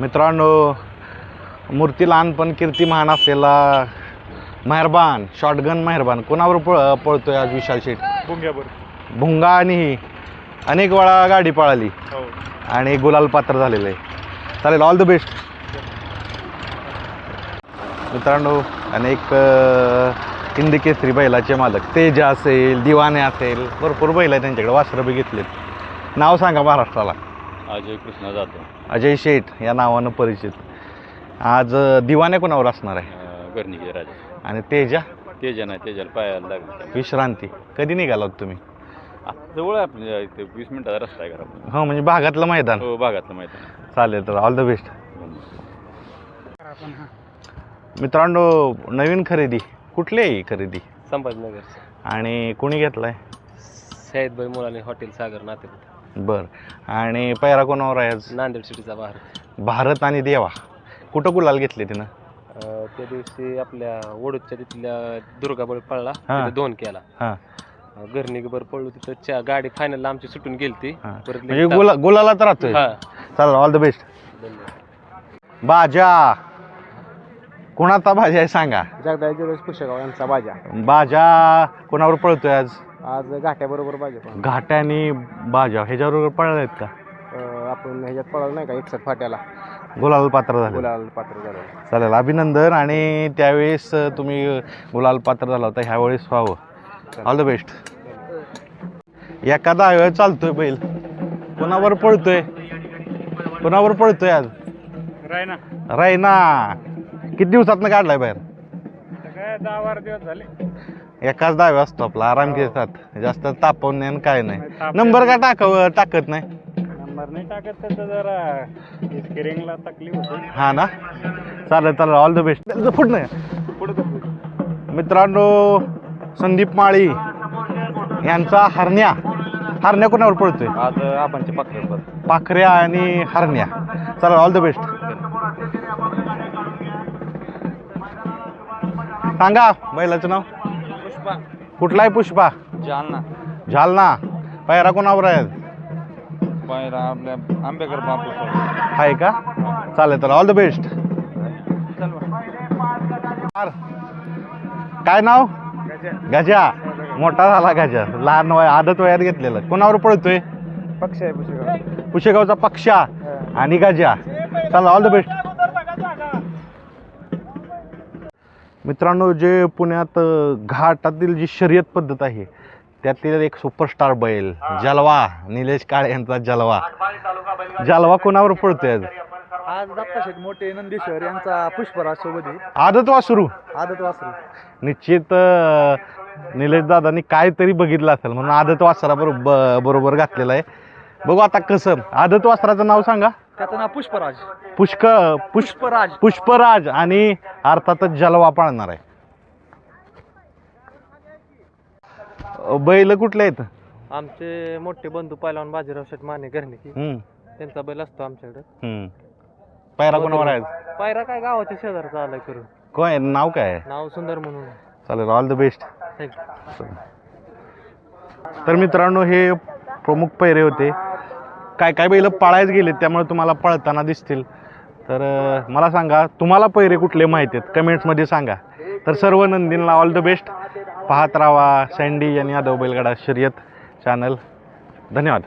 मित्रांनो मूर्ती लहान पण कीर्ती महान असलेला मेहरबान शॉटगन मेहरबान कोणावर पळ पळतोय आज विशाल शेठ? भुंग्यावर भुंगा आणि ही. अनेक वेळा गाडी पळाली. हो. आणि गुलाल पात्र झालेलं. आहे चालेल ऑल द बेस्ट मित्रांनो अनेक हिंदी केसरी बैलाचे मालक. तेजा असेल दिवाने असेल भरपूर बैल आहे त्यांच्याकडे. वासरं बी घेतलेत. नाव सांगा महाराष्ट्राला. अजय कृष्णा जातो अजय शेठ या नावानं परिचित. आज अ, दिवाने कोणावर असणार आहे? गर्णिके राजा. आणि तेजा? तेजा नाही तेजाला पायाला लागलं. विश्रांती. कधी निघालात तुम्ही? आता जवळ आहे आपल्या इथे वीस मिनिटाचा रस्ता आहे घरामध्ये. हो म्हणजे भागातलं मैदान. हो भागातलं मैदान. चालेल तर ऑल द बेस्ट मित्रांनो नवीन खरेदी. कुठली आहे ही खरेदी? संभाजीनगर. आणि कुणी घेतलाय? सैदभाई मुलाने हॉटेल सागर नाते बर. आणि पैरा कोणावर आहे आज? नांदेड सिटीचा भारत भारत आणि देवा. कुठं गुलाल घेतले तिनं? अं, त्या दिवशी आपल्या ओडूच्या तिथल्या दुर्गाबळ पळला. हा. तिथं दोन केला. हां. घरनिकबर पळलो तिथं. चा गाडी फायनल आमची सुटून गेलती. हां. परत म्हणजे गुला गुलालात राहतोय. हा. चालेल ऑल द बेस्ट धन्यवाद. बाजा! कोणाचा भाजा आहे सांगा? जगदाय दिवस पुष्यगाव यांचा बाजा बाजा कोणावर पळतोय आज? आज घाट्याबरोबर बाजा घाट्यानी बाजा ह्याच्याबरोबर पळले आहेत का? आपण ह्याच्यात पळालो नाही का एकसठ फाट्याला. गुलाल पात्र झाले. गुलाल पात्र झालं. चालेल अभिनंदन आणि त्यावेळेस तुम्ही गुलाल पात्र झाला होता ह्यावेळेस व्हावं. ऑल द बेस्ट एखादा वेळ चालतोय बैल. कोणावर पळतोय? कोणावर पळतोय आज? रायना. रायना. किती दिवसातनं काढलाय बाहेर? काय दहा बारा दिवस झाले. एकाच दावे असतो आपला आराम घेतात. जास्त तापवणे आणि काय नाही. ताप- नंबर का टाकाव टाकत नाही? नंबर नाही टाकत त्याचं जरा स्केरिंगला तकलीफ होती. हा ना? चालेल चालेल. ऑल द बेस्ट फुट नाही पुढं मित्रांनो संदीप माळी यांचा हरण्या. हरण्या कोणावर पळतोय? आज आपणचे पकडत पाखऱ्या आणि हरण्या. चला ऑल द बेस्ट सांगा बैलाचं नाव? पुष्पा. कुठला आहे पुष्पा? जालना. झालना पायरा कोणावर आहे? पायरा आपल्या आंबेकर बापू. आहे का? चालेल तर ऑल द बेस्ट काय नाव? गजा. मोठा झाला गजा. लहान वय आदत वयात घेतलेलं. कोणावर पळतोय? पक्ष आहे पुष्यगाव पुशेगावचा पक्षा आणि गजा. चला ऑल द बेस्ट मित्रांनो जे पुण्यात घाटातील जी शर्यत पद्धत आहे त्यातील एक सुपरस्टार बैल जलवा. निलेश काळे यांचा जलवा. जलवा कोणावर पळतोय आज? आज दत्ताशेठ मोठे नंदीश्वर यांचा पुष्पराज सोबत आहे. आदत वासरू. आदत वासरू. निश्चित निलेश दादांनी काहीतरी बघितलं असेल म्हणून आदत वासरा बरोबर बरोबर घातलेलं आहे. बघू आता कसं. आदत वासराचं नाव सांगा. त्याचं नाव पुष्पराज. पुष्क पुष्प पुष्पराज. पुष्पराज आणि अर्थातच जलवा पाळणार आहे. अ, बैल कुठले आहेत? आमचे मोठे बंधू पहिलवान बाजीराव शेठ माने हम्म, त्यांचा बैल असतो आमच्याकडे. हम्म. पायरा कोणावर आहे पायरा काय गावाच्या शेजारचा आलाय करून. काय नाव काय आहे? नाव सुंदर म्हणून. चालेल ऑल द बेस्ट थँक्यू तर मित्रांनो हे प्रमुख पैरे होते. काय काय बैल पळायच गेले त्यामुळे तुम्हाला पळताना दिसतील. तर मला सांगा तुम्हाला पैरे कुठले माहिती आहेत? कमेंट्समध्ये सांगा. तर सर्व नंदींना ऑल द बेस्ट पाहत राहा सँडी आणि यादव बैलगाडा शर्यत चॅनल धन्यवाद.